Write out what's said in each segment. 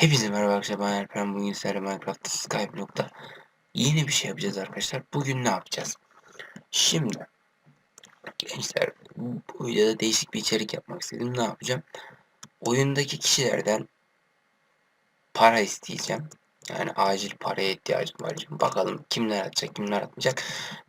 Hepinize merhaba arkadaşlar ben Erpen bugün sizlerle Minecraft Skyblock'ta yeni bir şey yapacağız arkadaşlar. Bugün ne yapacağız? Şimdi gençler bu videoda değişik bir içerik yapmak istedim. Ne yapacağım? Oyundaki kişilerden para isteyeceğim. Yani acil paraya ihtiyacım var. Şimdi bakalım kimler atacak kimler atmayacak.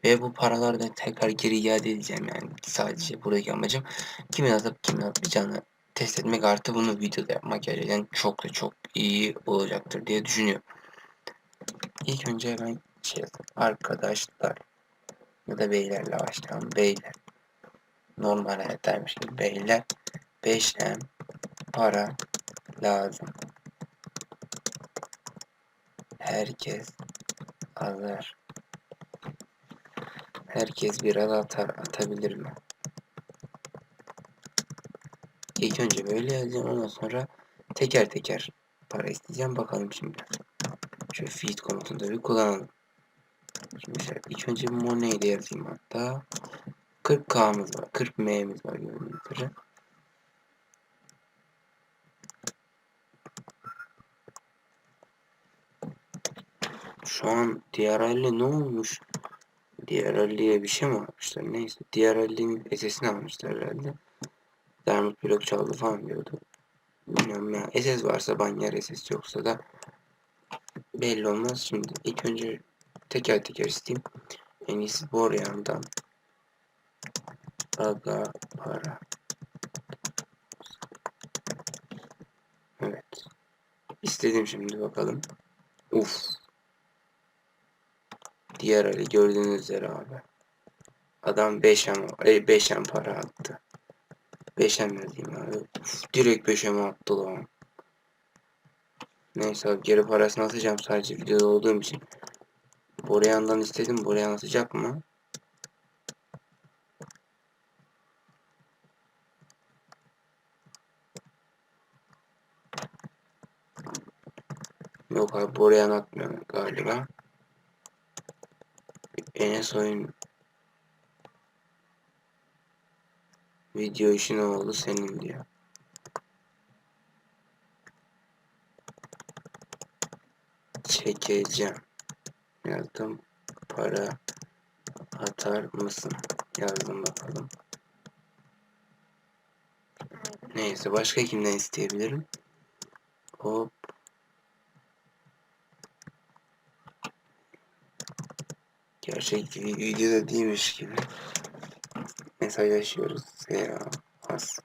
Ve bu paraları tekrar geri iade edeceğim yani. Sadece buradaki amacım kimin atıp kimin atmayacağını test etmek artı bunu videoda yapmak gerçekten çok da çok iyi olacaktır diye düşünüyorum. İlk önce ben şey. Arkadaşlar ya da beylerle başlayalım. Beyler. Normal hayattaymış gibi beyler. 5M para lazım. Herkes alır. Herkes biraz atar atabilir mi? İlk önce böyle yazacağım ondan sonra teker teker para isteyeceğim bakalım şimdi. Şu feed komutunu da bir kullanalım. Şimdi şöyle ilk önce money de yazayım hatta. 40k'mız var. 40m'miz var gördüğünüz üzere. Şu an DRL'e ne olmuş? DRL'ye bir şey mi almışlar? Neyse. DRL'in SS'ini almışlar herhalde. Diamond blok çaldı falan diyordu. Bilmiyorum ya. SS varsa banyer SS yoksa da belli olmaz. Şimdi ilk önce teker teker isteyeyim. En iyisi Boryan'dan. Aga para. Evet. İstedim şimdi bakalım. Uf. Diğer Ali gördüğünüz üzere abi. Adam 5 em, 5 em para attı. 5 em yazayım abi. Uf, direkt 5 em attı lan. Neyse abi geri parasını atacağım sadece videoda olduğum için. Boreyan'dan istedim. Boreyan atacak mı? Yok abi Boreyan atmıyor galiba. Enes oyun video işi ne oldu senin diyor. Çekeceğim. Yazdım. Para atar mısın? Yazdım bakalım. Neyse başka kimden isteyebilirim? Hop. Gerçek videoda değilmiş gibi. Mesajlaşıyoruz. Ya az.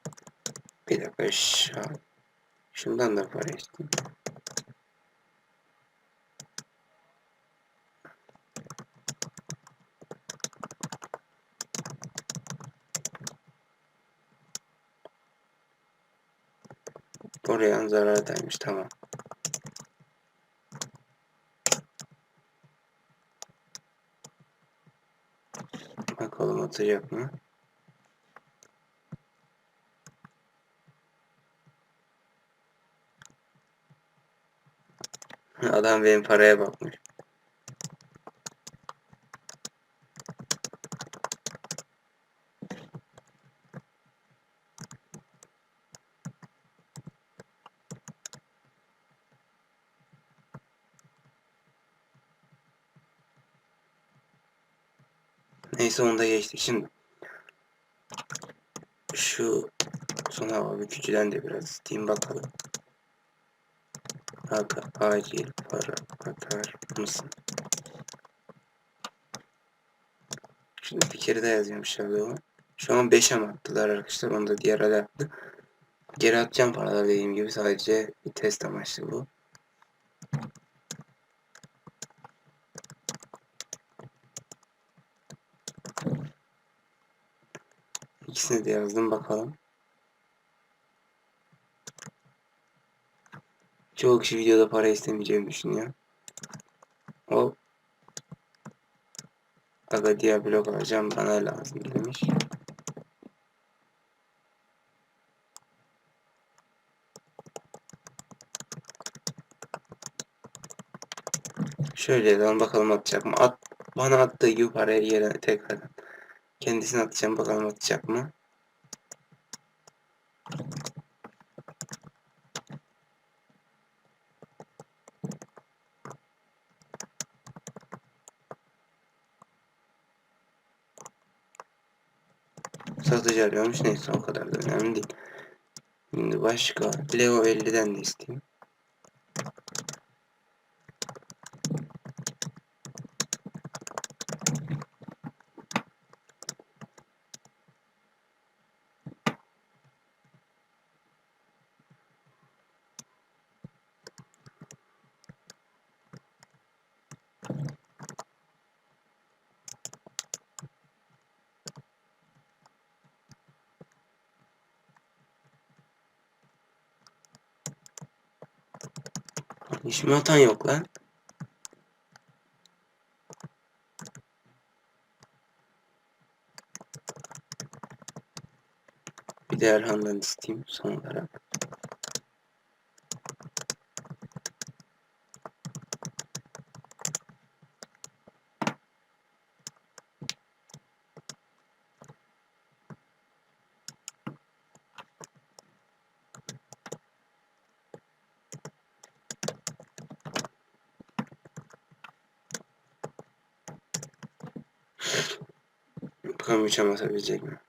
Bir dakika şu Şundan da isteyeyim. Oraya zarardaymış tamam. Bakalım atacak mı? Adam benim paraya bakmış. Neyse onu da geçtik şimdi. Şu son hava bükücüden de biraz isteyeyim bakalım. Aga acil para atar mısın? Şimdi bir kere daha yazıyorum Shadow'a. Şu an 5'e mi attılar arkadaşlar? Onu da diğer hale attı. Geri atacağım paralar dediğim gibi sadece bir test amaçlı bu. İkisini de yazdım bakalım. Çoğu kişi videoda para istemeyeceğimi düşünüyor. O Aga diye blok alacağım bana lazım demiş. Şöyle dedim bakalım atacak mı? At, bana attığı gibi parayı yerine tekrardan. Kendisine atacağım bakalım atacak mı? Satıcı arıyormuş. Neyse o kadar da önemli değil. Şimdi başka. Leo 50'den de isteyeyim. İşimi atan yok lan. Bir de Erhan'dan isteyeyim son olarak. Bakalım üçe basabilecek mi?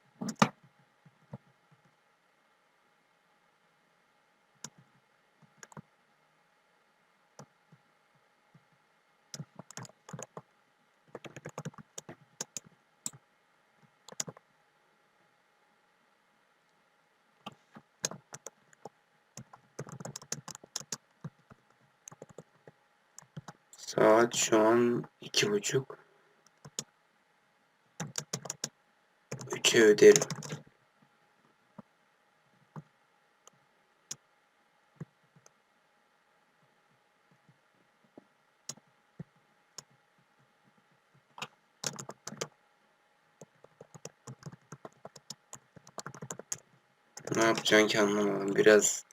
Saat şu an iki buçuk. Üçe öderim. Ne yapacaksın ki anlamadım. Biraz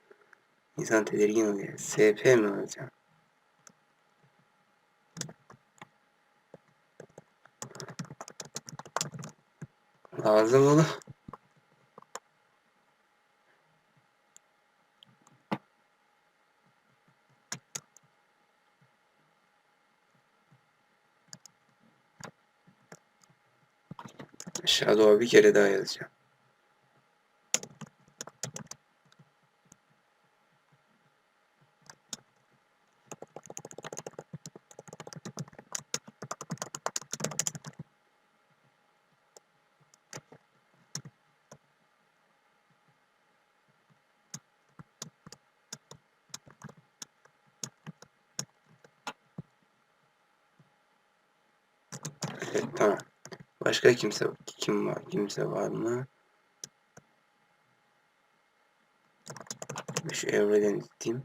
insan tedirgin oluyor. SP mi alacağım? Lazım oğlum. Aşağı doğru bir kere daha yazacağım. Evet tamam. Başka kimse kim var? Kimse var mı? Şu evreden isteyeyim.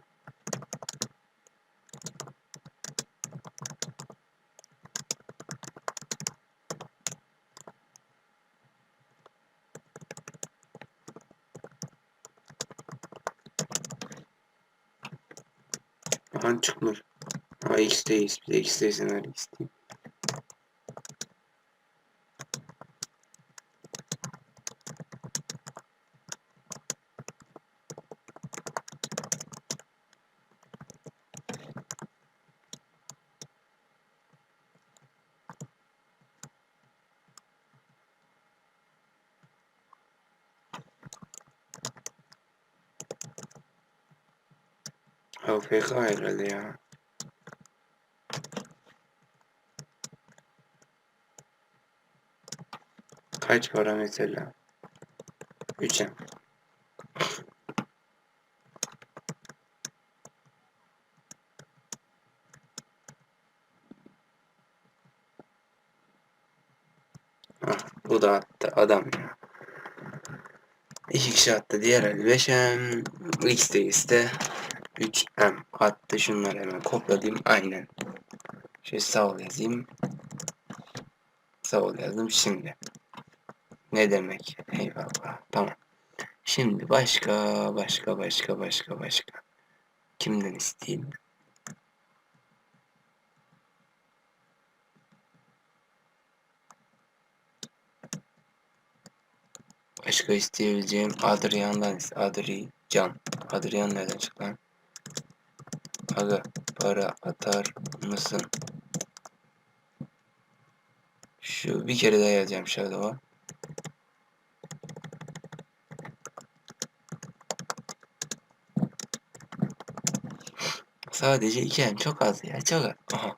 Aha çıkmıyor. Ha X'deyiz. Bir de X'deyiz. Nerede isteyeyim. AFK herhalde ya. Kaç para mesela? 3'e. Ah, bu da attı adam ya. İki kişi attı. Diğer 55'em. X de iste. 3M attı. Şunları hemen kopyalayayım. Aynen. Şöyle sağ ol yazayım. Sağ ol yazdım. Şimdi. Ne demek? Eyvallah. Tamam. Şimdi başka, başka, başka, başka, başka. Kimden isteyeyim? Başka isteyebileceğim Adrian'dan iste. Adri Can. Adrian nereden çıktı? Aga para atar mısın? Şu bir kere daha yazacağım Shadow'a. Sadece iki en çok az ya çok az. Aha.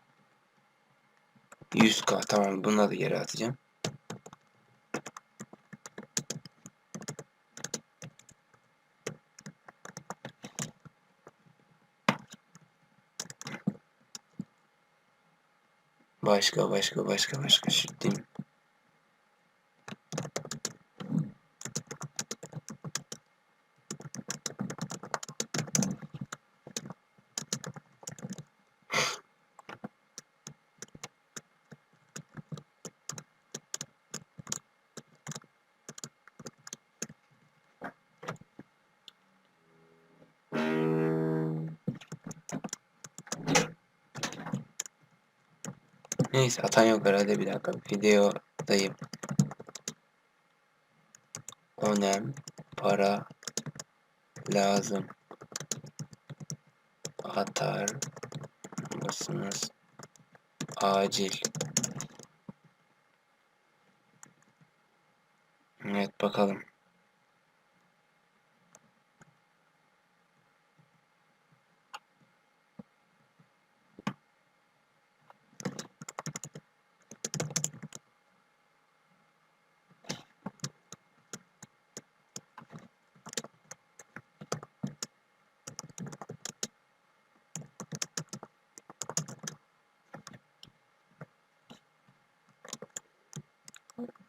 100k tamam bunu da geri atacağım. Başka başka başka başka şimdi. Neyse atan yok herhalde. Bir dakika videodayım. Önem para lazım. Atar mısınız? Acil. Evet bakalım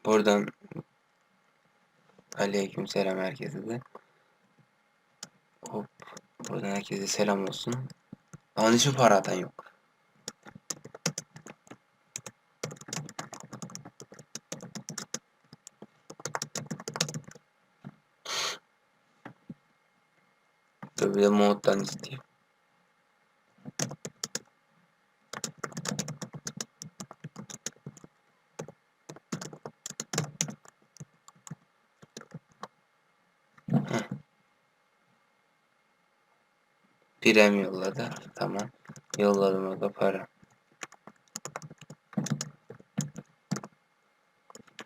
Buradan Aleykümselam herkese de. Hop. Buradan herkese selam olsun. Onun için para atan yok. Bir de moddan isteyeyim. Prem yolladı. Tamam. Yolladım o da para.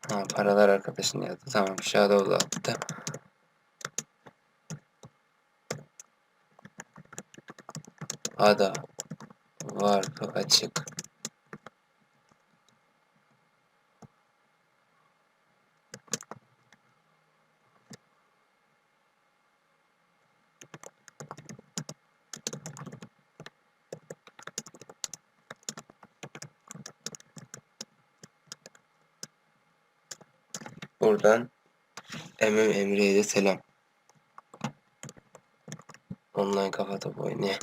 Ha, paralar arkadaşın yazdı. Tamam. Shadow attı. Ada. Warp açık. Buradan MM Emre'ye de selam. Online kafa topu oynayan.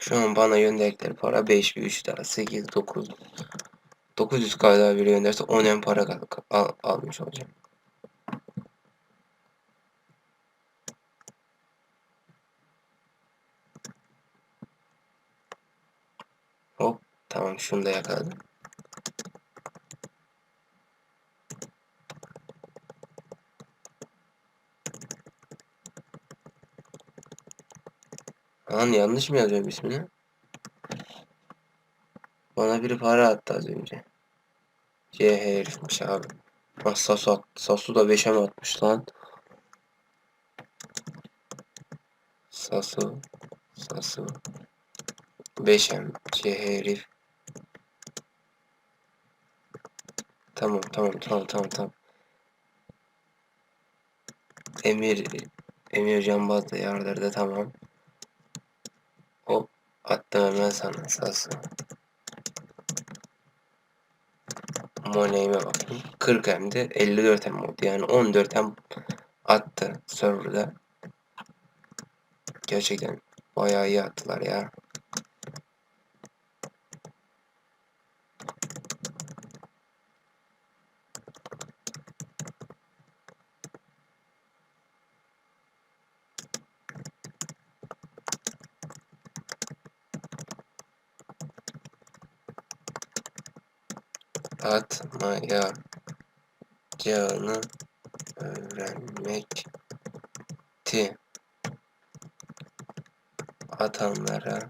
Şu an bana gönderdikleri para 5 bir 3 daha 8 9 900 k daha biri gönderse 10 en para al almış olacağım. Hop tamam şunu da yakaladım. Lan yanlış mı yazıyorum ismini? Bana biri para attı az önce. C herifmiş abi. Ah Sasu, at, Sasu da 5'e mi atmış lan? Sasu. Sasu. 5'em. C herif. Tamam tamam tamam tamam tamam. Emir Emir Canbaz da yardırdı tamam. Hop attım hemen sana Sasu. Money'ime bakayım. 40 hem de 54 hem oldu. Yani 14 hem attı serverda. Gerçekten bayağı iyi attılar ya. Atmayacağını öğrenmekti. atanlara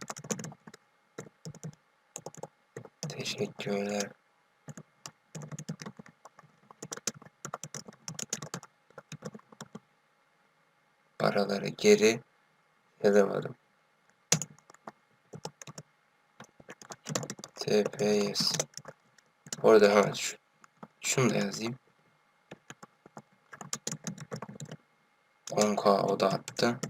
teşekkürler. Paraları geri yazamadım. TPS. Orada ha şu, şunu da yazayım. 10k o da attı.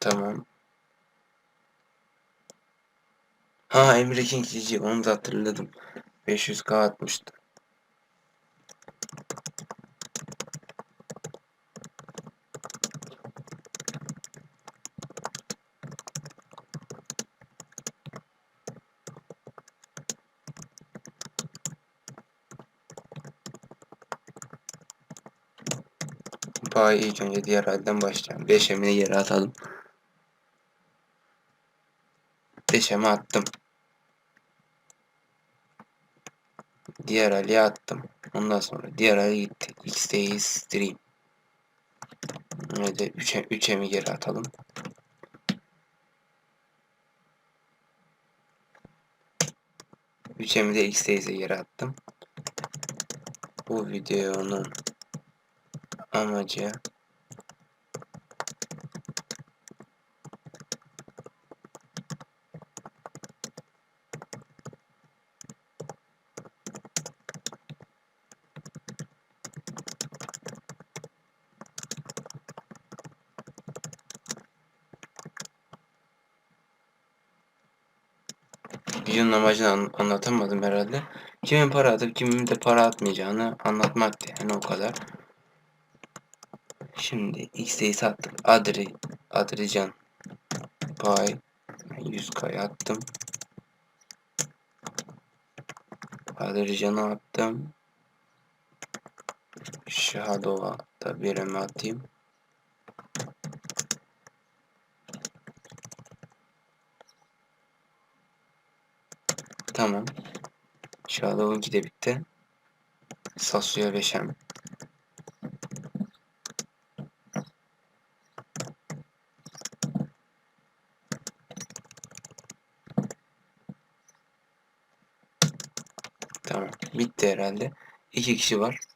Tamam. Ha Emre King GG onu da hatırladım. 500k atmıştı. Kupağı ilk önce diğer halden başlayalım. 5 emine geri atalım. 5 eme attım. Diğer Ali'ye attım. Ondan sonra diğer Ali gitti. X'deyi stream. Ve 3'e 3'e mi geri atalım. Üçemi de X'deyize geri attım. Bu videonun amacı videonun amacını an- anlatamadım herhalde. Kimin para atıp kimin de para atmayacağını anlatmaktı yani o kadar. Şimdi X'deyi sattık. Adri, Adrican Pay 100k attım. Adrican'a attım. Shadow'a da birime atayım. Tamam. Shadow'unki de bitti. Sasuya Beşem. Tamam. Bitti herhalde. İki kişi var.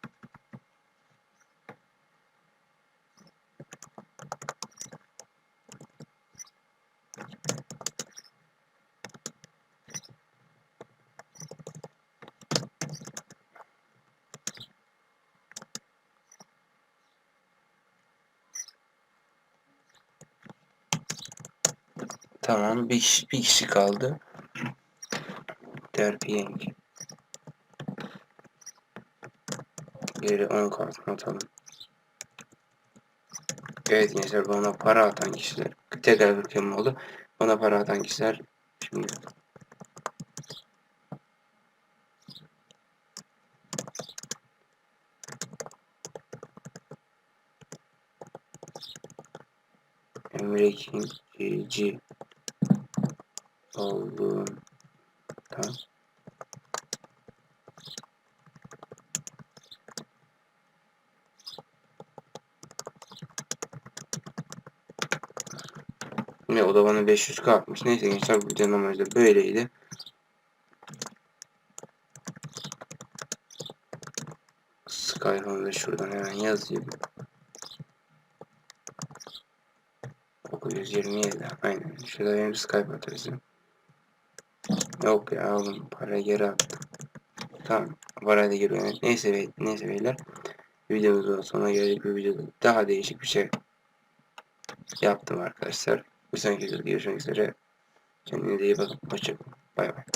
Bir kişi, bir kişi kaldı. Derpiyeng. Geri 10 kart atalım. Evet gençler bana para atan kişiler. Tekrar bir kelime oldu. Bana para atan kişiler şimdi Emre Kinci olduğundan Ne o da bana 500k atmış. Neyse gençler bu videonun amacı böyleydi. Skyhome'da şuradan hemen yazayım. 927 aynen. Şurada benim Skype adresim. Yok ya oğlum para geri attım. Tamam. Parayı da geri önet. Neyse, be, neyse beyler. Videomuzun sonuna geldik. Bir videoda daha değişik bir şey yaptım arkadaşlar. Bu sonraki videoda görüşmek üzere. Kendinize iyi bakın. Hoşçakalın. Bay bay.